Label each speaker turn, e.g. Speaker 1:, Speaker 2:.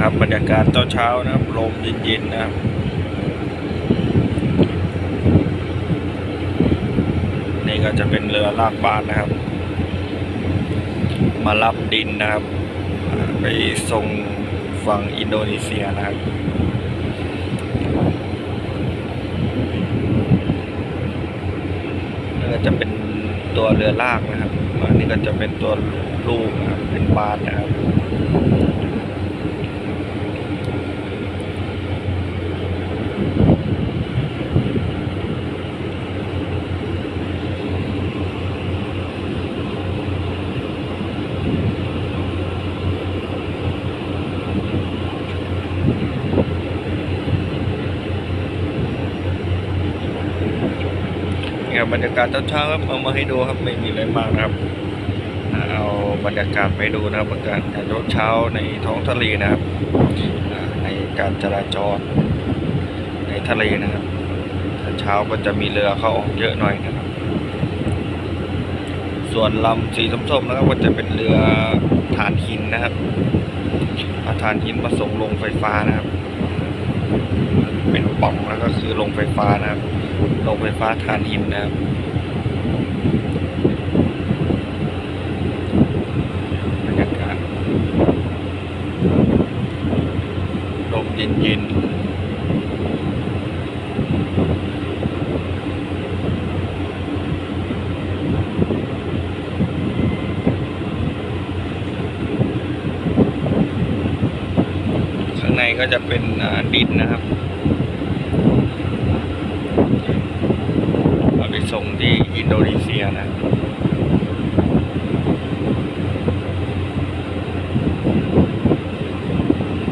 Speaker 1: นะครับ บรรยากาศตอนเช้านะครับลมเย็นๆนะครับนี่ก็จะเป็นเรือลากบาสนะครับ มารับดินนะครับ ไปส่งฝั่งอินโดนีเซียนะครับนี่ก็จะเป็นตัวเรือลากนะครับอันนี้ก็จะเป็นตัวลูกนะครับเป็นบาสนะครับ นี่ครับรรยากาศเช้าๆครับเอามาให้ดูครับไม่มีอะไรมากนะครับ เอาบรรยากาศไปดูนะครับบรรยากาศเช้าๆในท้องทะเลนะครับในการจราจรในทะเลนะครับเช้าก็จะมีเรือเข้าออกเยอะหน่อยนะครับ ส่วนลำสีส้มๆนะครับก็จะเป็นเรือถ่านหินนะครับ อาคารหินประสงค์ลงไฟฟ้านะครับ เป็นป่องแล้วก็คือลงไฟฟ้านะครับลงไฟฟ้าฐานหินนะครับบรรยากาศลมเย็นๆข้างใน ก็จะเป็นดินนะครับเอาไปส่งที่อินโดนีเซียนะครับ